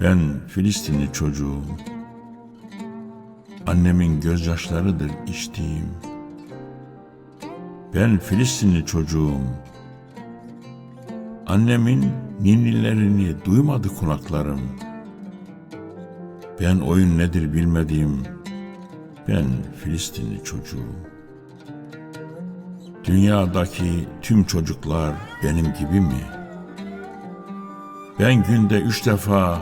Ben Filistinli çocuğum. Annemin gözyaşlarıdır içtiğim. Ben Filistinli çocuğum. Annemin ninnilerini duymadı kulaklarım. Ben oyun nedir bilmediğim. Ben Filistinli çocuğum. Dünyadaki tüm çocuklar benim gibi mi? Ben günde üç defa,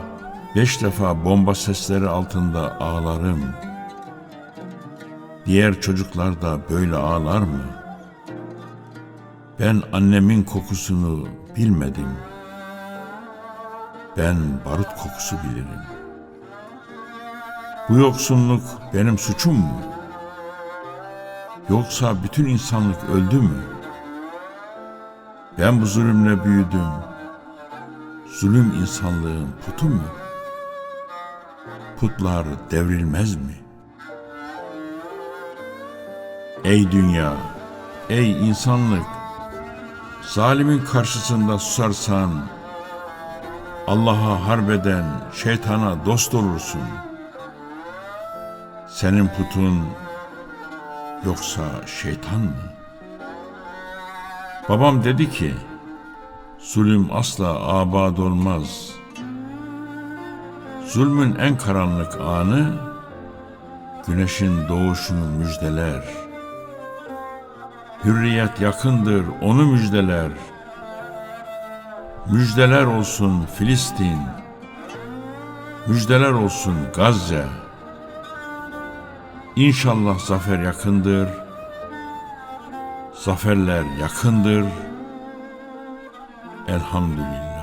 beş defa bomba sesleri altında ağlarım. Diğer çocuklar da böyle ağlar mı? Ben annemin kokusunu bilmedim. Ben barut kokusu bilirim. Bu yoksunluk benim suçum mu? Yoksa bütün insanlık öldü mü? Ben bu zulümle büyüdüm. Zulüm insanlığın putu mu? Putlar devrilmez mi? Ey dünya, ey insanlık, zalimin karşısında susarsan, Allah'a harbeden şeytana dost olursun. Senin putun yoksa şeytan mı? Babam dedi ki, zulüm asla abad olmaz. Zulmün en karanlık anı, güneşin doğuşunu müjdeler. Hürriyet yakındır, onu müjdeler. Müjdeler olsun Filistin, müjdeler olsun Gazze. İnşallah zafer yakındır. Zaferler yakındır. Elhamdülillah.